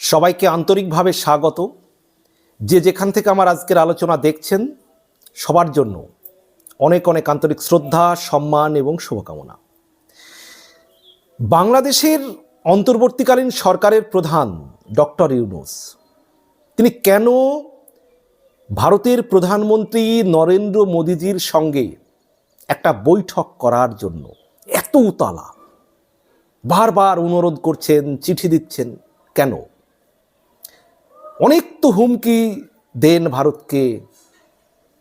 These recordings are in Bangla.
সবাইকে আন্তরিকভাবে স্বাগত। যে যেখান থেকে আমার আজকের আলোচনা দেখছেন, সবার জন্য অনেক অনেক আন্তরিক শ্রদ্ধা, সম্মান এবং শুভকামনা। বাংলাদেশের অন্তর্বর্তীকালীন সরকারের প্রধান ডক্টর ইউনুস, তিনি কেন ভারতের প্রধানমন্ত্রী নরেন্দ্র মোদীজির সঙ্গে একটা বৈঠক করার জন্য এত উতালা, বারবার অনুরোধ করছেন, চিঠি দিচ্ছেন, কেন? অনেক তো হুমকি দেন ভারতকে।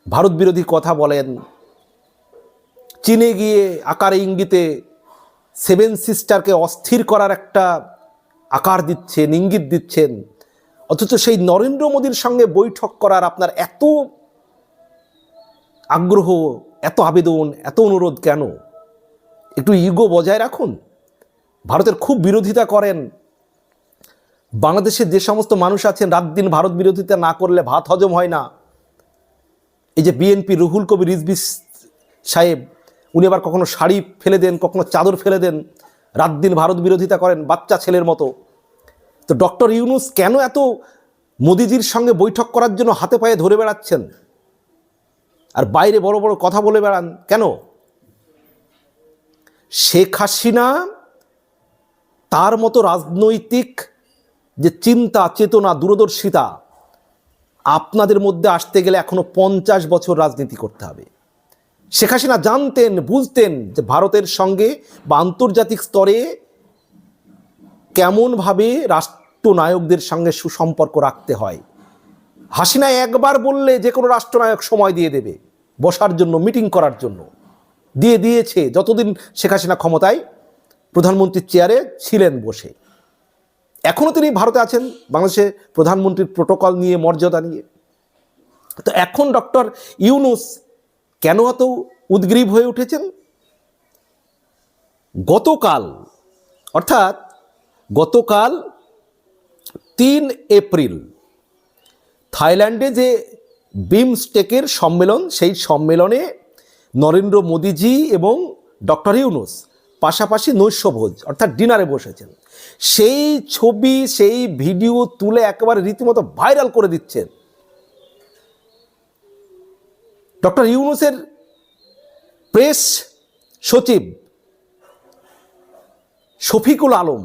ভারত বিরোধী কথা বলেন। চীনে গিয়ে আকারে ইঙ্গিতে সেভেন সিস্টারকে অস্থির করার একটা আকার দিচ্ছেন, ইঙ্গিত দিচ্ছেন। অথচ সেই নরেন্দ্র মোদীর সঙ্গে বৈঠক করার আপনার এত আগ্রহ, এত আবেদন, এত অনুরোধ কেন? একটু ইগো বজায় রাখুন। ভারতের খুব বিরোধিতা করেন। বাংলাদেশের যে সমস্ত মানুষ আছেন, রাত দিন ভারত বিরোধিতা না করলে ভাত হজম হয় না। এই যে বিএনপি রুহুল কবির রিজবি সাহেব, উনি আবার কখনো শাড়ি ফেলে দেন, কখনো চাদর ফেলে দেন, রাত দিন ভারত বিরোধিতা করেন বাচ্চা ছেলের মতো। তো ডক্টর ইউনুস কেন এত মোদিজির সঙ্গে বৈঠক করার জন্য হাতে পায়ে ধরে বেড়াচ্ছেন? আর বাইরে বড় বড় কথা বলে বেড়ান কেন? শেখ হাসিনা তার মতো রাজনৈতিক যে চিন্তা, চেতনা, দূরদর্শিতা আপনাদের মধ্যে আসতে গেলে এখনও পঞ্চাশ বছর রাজনীতি করতে হবে। শেখ হাসিনা জানতেন, বুঝতেন যে ভারতের সঙ্গে বা আন্তর্জাতিক স্তরে কেমনভাবে রাষ্ট্রনায়কদের সঙ্গে সুসম্পর্ক রাখতে হয়। হাসিনা একবার বললে যে কোনো রাষ্ট্রনায়ক সময় দিয়ে দেবে বসার জন্য, মিটিং করার জন্য। দিয়ে দিয়েছে, যতদিন শেখ হাসিনা ক্ষমতায় প্রধানমন্ত্রীর চেয়ারে ছিলেন বসে। এখনও তিনি ভারতে আছেন, বাংলাদেশে প্রধানমন্ত্রীর প্রোটোকল নিয়ে মর্যাদা নিয়ে। তো এখন ডক্টর ইউনুস কেন এত উদ্গ্রীব হয়ে উঠেছেন? গতকাল, অর্থাৎ গতকাল তিন এপ্রিল, থাইল্যান্ডে যে বিমস্টেকের সম্মেলন, সেই সম্মেলনে নরেন্দ্র মোদীজি এবং ডক্টর ইউনুস পাশাপাশি নৈশভোজ, অর্থাৎ ডিনারে বসেছেন। সেই ছবি, সেই ভিডিও তুলে একেবারে রীতিমতো ভাইরাল করে দিচ্ছেন ডক্টর ইউনুসের প্রেস সচিব শফিকুল আলম,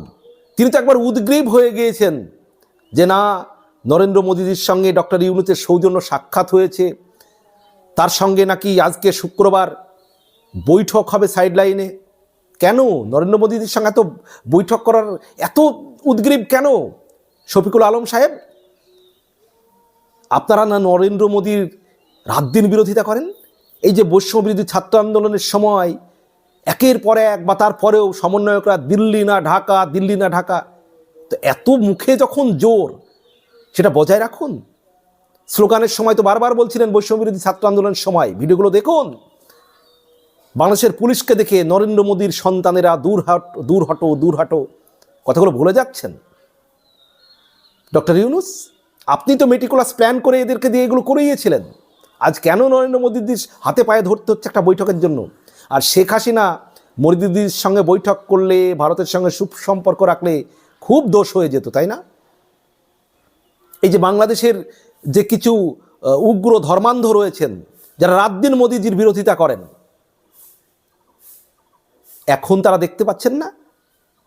তিনি তো একবার উদ্গ্রীব হয়ে গিয়েছেন যে না, নরেন্দ্র মোদীজির সঙ্গে ডক্টর ইউনুসের সৌজন্য সাক্ষাৎ হয়েছে। তার সঙ্গে নাকি আজকে শুক্রবার বৈঠক হবে সাইডলাইনে। কেন? নরেন্দ্র মোদীদের সঙ্গে এত বৈঠক করার এত উদ্গ্রীব কেন? শফিকুল আলম সাহেব, আপনারা না নরেন্দ্র মোদীর রাত দিন বিরোধিতা করেন? এই যে বৈষম্য বিরোধী ছাত্র আন্দোলনের সময় একের পর এক বা তারপরেও সমন্বয়করা দিল্লি না ঢাকা, দিল্লি না ঢাকা, তো এত মুখে যখন জোর, সেটা বজায় রাখুন। স্লোগানের সময় তো বারবার বলছিলেন বৈষম্য বিরোধী ছাত্র আন্দোলনের সময়। ভিডিওগুলো দেখুন। বাংলাদেশের পুলিশকে দেখে নরেন্দ্র মোদীর সন্তানেরা দূর হাট দূর হটো দূর হাটো কথাগুলো ভুলে যাচ্ছেন? ডক্টর ইউনুস, আপনি তো মেটিকুলাস প্ল্যান করে এদেরকে দিয়ে এগুলো করিয়েছিলেন। আজ কেন নরেন্দ্র মোদীর হাতে পায়ে ধরতে হচ্ছে একটা বৈঠকের জন্য? আর শেখ হাসিনা মোদিদির সঙ্গে বৈঠক করলে, ভারতের সঙ্গে সুসম্পর্ক রাখলে খুব দোষ হয়ে যেত, তাই না? এই যে বাংলাদেশের যে কিছু উগ্র ধর্মান্ধ রয়েছেন, যারা রাত দিন মোদিজির বিরোধিতা করেন এখন তারা দেখতে পাচ্ছেন না?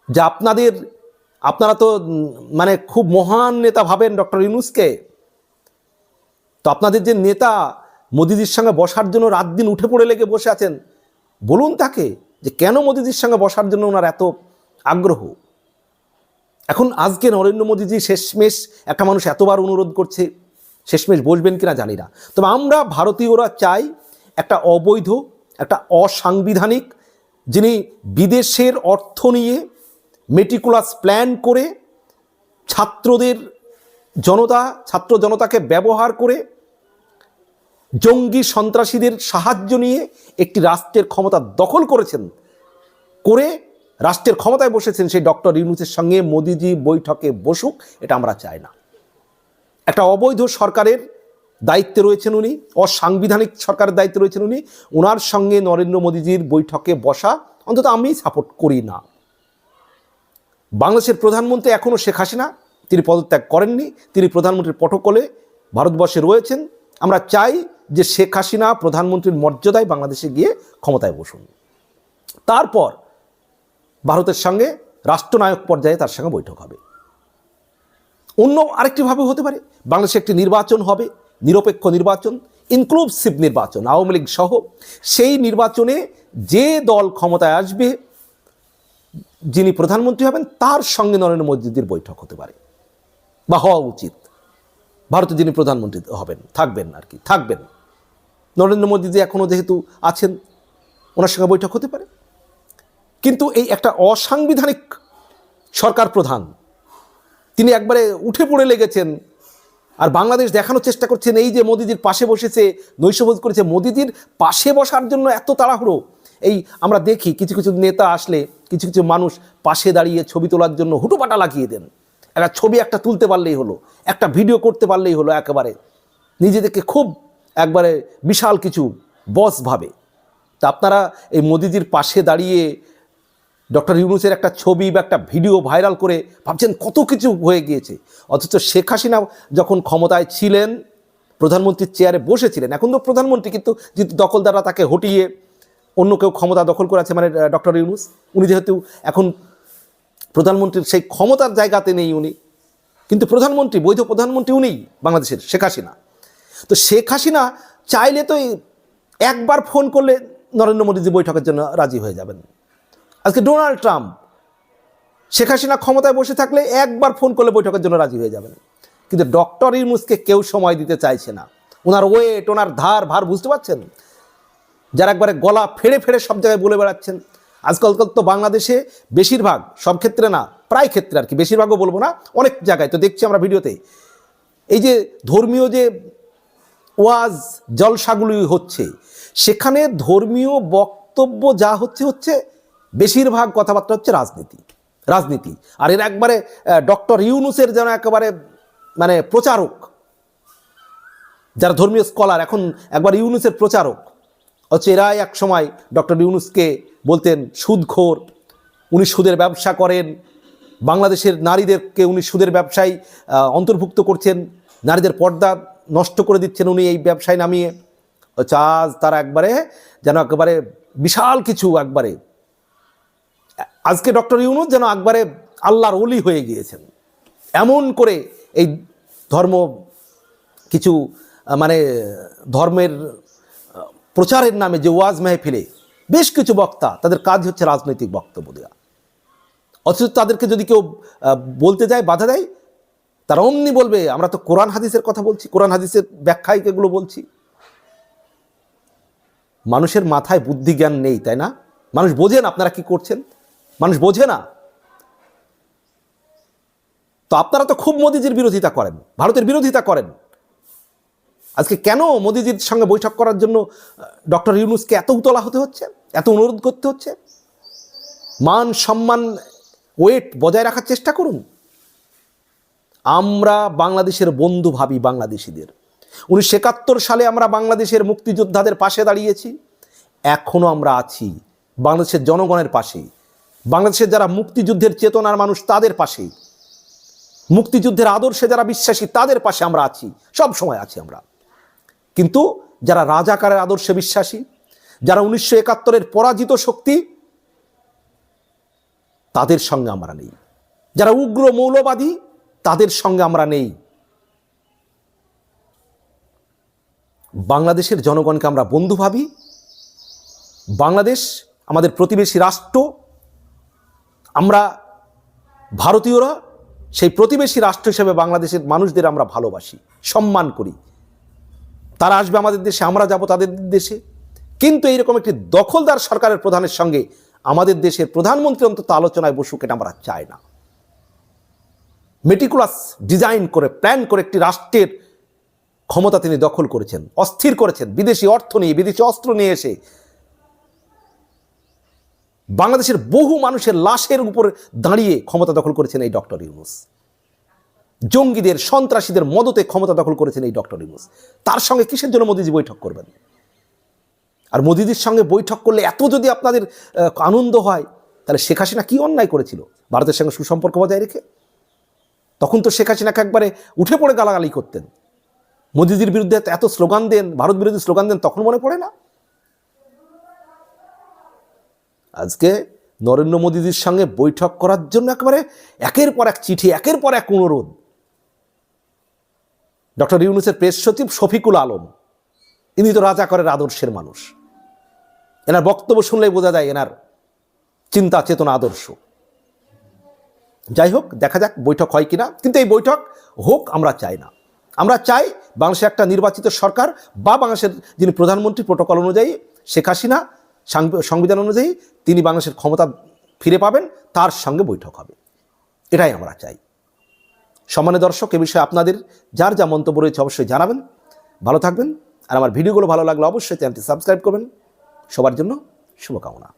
যে আপনাদের, আপনারা তো মানে খুব মহান নেতা ভাবেন ডক্টর ইউনুসকে। তো আপনাদের যে নেতা মোদিজির সঙ্গে বসার জন্য রাত দিন উঠে পড়ে লেগে বসে আছেন, বলুন তাকে যে কেন মোদিজির সঙ্গে বসার জন্য ওনার এত আগ্রহ? এখন আজকে নরেন্দ্র মোদীজি শেষমেশ একটা মানুষ এতবার অনুরোধ করছে, শেষমেশ বসবেন কিনা জানি না। তবে আমরা ভারতীয়রা চাই একটা অবৈধ, একটা অসাংবিধানিক যিনি বিদেশের অর্থ নিয়ে মেটিকুলাস প্ল্যান করে ছাত্রদের জনতা, ছাত্র জনতাকে ব্যবহার করে জঙ্গি সন্ত্রাসীদের সাহায্য নিয়ে একটি রাষ্ট্রের ক্ষমতা দখল করেছেন, করে রাষ্ট্রের ক্ষমতায় বসেছেন সেই ডক্টর ইউনুসের সঙ্গে মোদিজি বৈঠকে বসুক, এটা আমরা চাই না। একটা অবৈধ সরকারের দায়িত্বে রয়েছেন উনি, অসাংবিধানিক সরকারের দায়িত্বে রয়েছেন উনি ওনার সঙ্গে নরেন্দ্র মোদীজির বৈঠকে বসা অন্তত আমি সাপোর্ট করি না। বাংলাদেশের প্রধানমন্ত্রী এখনও শেখ হাসিনা, তিনি পদত্যাগ করেননি, তিনি প্রধানমন্ত্রীর প্রটোকলে ভারতবর্ষে রয়েছেন। আমরা চাই যে শেখ হাসিনা প্রধানমন্ত্রীর মর্যাদায় বাংলাদেশে গিয়ে ক্ষমতায় বসুন। তারপর ভারতের সঙ্গে রাষ্ট্রনায়ক পর্যায়ে তার সঙ্গে বৈঠক হবে। অন্য আরেকটিভাবে হতে পারে, বাংলাদেশে একটি নির্বাচন হবে নিরপেক্ষ নির্বাচন ইনক্লুসিভ নির্বাচন, আওয়ামী লীগ সহ সেই নির্বাচনে যে দল ক্ষমতায় আসবে, যিনি প্রধানমন্ত্রী হবেন, তার সঙ্গে নরেন্দ্র মোদীর বৈঠক হতে পারে বা হওয়া উচিত। ভারতে যিনি প্রধানমন্ত্রী হবেন, থাকবেন আর কি, থাকবেন। নরেন্দ্র মোদীজি এখনও যেহেতু আছেন, ওনার সঙ্গে বৈঠক হতে পারে। কিন্তু এই একটা অসাংবিধানিক সরকার প্রধান, তিনি একবারে উঠে পড়ে লেগেছেন আর বাংলাদেশ দেখানোর চেষ্টা করছেন এই যে মোদিজির পাশে বসেছে, নৈশভোজ করেছে মোদিজির পাশে বসার জন্য এত তাড়াহুড়ো। এই আমরা দেখি কিছু কিছু নেতা আসলে, কিছু কিছু মানুষ পাশে দাঁড়িয়ে ছবি তোলার জন্য হুটোপাটা লাগিয়ে দেন। একটা ছবি একটা তুলতে পারলেই হলো, একটা ভিডিও করতে পারলেই হলো একেবারে। নিজেদেরকে খুব একবারে বিশাল কিছু বস ভাবে। তা আপনারা এই মোদিজির পাশে দাঁড়িয়ে ডক্টর ইউনুসের একটা ছবি বা একটা ভিডিও ভাইরাল করে ভাবছেন কত কিছু হয়ে গিয়েছে। অথচ শেখ হাসিনা যখন ক্ষমতায় ছিলেন প্রধানমন্ত্রীর চেয়ারে বসেছিলেন, এখন তো প্রধানমন্ত্রী, কিন্তু যেহেতু দখলদাররা তাকে হটিয়ে অন্য কেউ ক্ষমতা দখল করেছে মানে ডক্টর ইউনুস, উনি যেহেতু এখন প্রধানমন্ত্রীর সেই ক্ষমতার জায়গাতে নেই উনি, কিন্তু প্রধানমন্ত্রী, বৈধ প্রধানমন্ত্রী উনিই বাংলাদেশের, শেখ হাসিনা। তো শেখ হাসিনা চাইলে তো একবার ফোন করলে নরেন্দ্র মোদীজি বৈঠকের জন্য রাজি হয়ে যাবেন। আজকে ডোনাল্ড ট্রাম্প শেখ হাসিনা ক্ষমতায় বসে থাকলে একবার ফোন করলে বৈঠকের জন্য রাজি হয়ে যাবেন। কিন্তু ডক্টর ইউনুসকে কেউ সময় দিতে চাইছে না। ওনার ওয়েট, ওনার ধার, ভার বুঝতে পারছেন? যারা একবারে গলা ফেড়ে ফেড়ে সব জায়গায় বলে বেড়াচ্ছেন। আজকাল তো বাংলাদেশে বেশিরভাগ, সব ক্ষেত্রে না, প্রায় ক্ষেত্রে আর কি, বেশিরভাগও বলব না, অনেক জায়গায়। তো দেখছি আমরা ভিডিওতে এই যে ধর্মীয় যে ওয়াজ, জলসাগুলি হচ্ছে, সেখানে ধর্মীয় বক্তব্য যা হচ্ছে হচ্ছে বেশিরভাগ কথাবার্তা হচ্ছে রাজনীতি রাজনীতি। আর এর একবারে ডক্টর ইউনুসের যেন একেবারে মানে প্রচারক, যারা ধর্মীয় স্কলার, এখন একবার ইউনুসের প্রচারক, হচ্ছে এরাই এক সময় ডক্টর ইউনুসকে বলতেন সুদখোর। উনি সুদের ব্যবসা করেন, বাংলাদেশের নারীদেরকে উনি সুদের ব্যবসায় অন্তর্ভুক্ত করছেন, নারীদের পর্দা নষ্ট করে দিচ্ছেন উনি এই ব্যবসায় নামিয়ে। হচ্ছে আজ তারা একবারে যেন একেবারে বিশাল কিছু একবারে আজকে ডক্টর ইউনুস যেন একবারে আল্লাহর অলি হয়ে গিয়েছেন। এমন করে এই ধর্ম কিছু মানে ধর্মের, প্রচারের নামে যে ওয়াজ মেহফিলে বেশ কিছু বক্তা, তাদের কাজ হচ্ছে রাজনৈতিক বক্তব্য দেওয়া অথচ তাদেরকে যদি কেউ বলতে যায়, বাধা দেয়, তারা অমনি বলবে, আমরা তো কোরআন হাদিসের কথা বলছি, কোরআন হাদিসের ব্যাখ্যায় এগুলো বলছি। মানুষের মাথায় বুদ্ধি জ্ঞান নেই, তাই না? মানুষ বোঝেন আপনারা কি করছেন। মানুষ বোঝে না। তো আপনারা তো খুব মোদিজির বিরোধিতা করেন, ভারতের বিরোধিতা করেন। আজকে কেন মোদিজির সঙ্গে বৈঠক করার জন্য ডক্টর ইউনুসকে এত উতলা হতে হচ্ছে, এত অনুরোধ করতে হচ্ছে? মান, সম্মান ওয়েট বজায় রাখার চেষ্টা করুন। আমরা বাংলাদেশের বন্ধু ভাবি বাংলাদেশিদের। উনিশশো একাত্তর সালে আমরা বাংলাদেশের মুক্তিযোদ্ধাদের পাশে দাঁড়িয়েছি এখনও আমরা আছি বাংলাদেশের জনগণের পাশে বাংলাদেশের যারা মুক্তিযুদ্ধের চেতনার মানুষ, তাদের পাশে মুক্তিযুদ্ধের আদর্শে যারা বিশ্বাসী, তাদের পাশে আমরা আছি। সব সময় আছি আমরা। কিন্তু যারা রাজাকারের আদর্শে বিশ্বাসী, যারা উনিশশো একাত্তরের পরাজিত শক্তি, তাদের সঙ্গে আমরা নেই। যারা উগ্র মৌলবাদী, তাদের সঙ্গে আমরা নেই। বাংলাদেশের জনগণকে আমরা বন্ধু ভাবি। বাংলাদেশ আমাদের প্রতিবেশী রাষ্ট্র আমরা ভারতীয়রা, সেই প্রতিবেশী রাষ্ট্র হিসেবে বাংলাদেশের মানুষদের আমরা ভালোবাসি, সম্মান করি। তারা আসবে আমাদের দেশে, আমরা যাব তাদের দেশে। কিন্তু এইরকম একটি দখলদার সরকারের প্রধানের সঙ্গে আমাদের দেশের প্রধানমন্ত্রী অন্তত আলোচনায় বসুক এটা আমরা চাই না। মেটিকুলাস ডিজাইন করে প্ল্যান করে একটি রাষ্ট্রের ক্ষমতা তিনি দখল করেছেন, অস্থির করেছেন। বিদেশি অর্থ নিয়ে, বিদেশি অস্ত্র নিয়ে এসে বাংলাদেশের বহু মানুষের লাশের উপর দাঁড়িয়ে ক্ষমতা দখল করেছেন এই ডক্টর ইউনুস। জঙ্গিদের, সন্ত্রাসীদের মদতে ক্ষমতা দখল করেছেন এই ডক্টর ইউনুস। তার সঙ্গে কিসের জন্য মোদিজি বৈঠক করবেন? আর মোদিজির সঙ্গে বৈঠক করলে এত যদি আপনাদের আনন্দ হয়, তাহলে শেখ হাসিনা কি অন্যায় করেছিল? ভারতের সঙ্গে সুসম্পর্ক বজায় রেখে? তখন তো শেখ হাসিনাকে একবারে উঠে পড়ে গালাগালি করতেন। মোদিজির বিরুদ্ধে এত- স্লোগান দেন, ভারত বিরোধী স্লোগান দেন, তখন মনে পড়ে না? আজকে নরেন্দ্র মোদীজির সঙ্গে বৈঠক করার জন্য একেবারে একের পর এক চিঠি, একের পর এক অনুরোধ। ডক্টর ইউনুসের প্রেস সচিব শফিকুল আলম, ইনি তো রাজা রাজাকরের আদর্শের মানুষ। এনার বক্তব্য শুনলেই বোঝা যায় এনার চিন্তা, চেতনা, আদর্শ। যাই হোক, দেখা যাক বৈঠক হয় কিনা, কিন্তু এই বৈঠক হোক, আমরা চাই না। আমরা চাই বাংলাদেশে একটা নির্বাচিত সরকার বা বাংলাদেশের যিনি প্রধানমন্ত্রী প্রোটোকল অনুযায়ী শেখ হাসিনা সংবিধান অনুযায়ী তিনি বাংলাদেশের ক্ষমতা ফিরে পাবেন, তার সঙ্গে বৈঠক হবে। এটাই আমরা চাই। সম্মানের দর্শক, এ বিষয়ে আপনাদের যার যা মন্তব্য রয়েছে অবশ্যই জানাবেন। ভালো থাকবেন। আর আমার ভিডিওগুলো ভালো লাগলে অবশ্যই চ্যানেলটি সাবস্ক্রাইব করবেন। সবার জন্য শুভকামনা।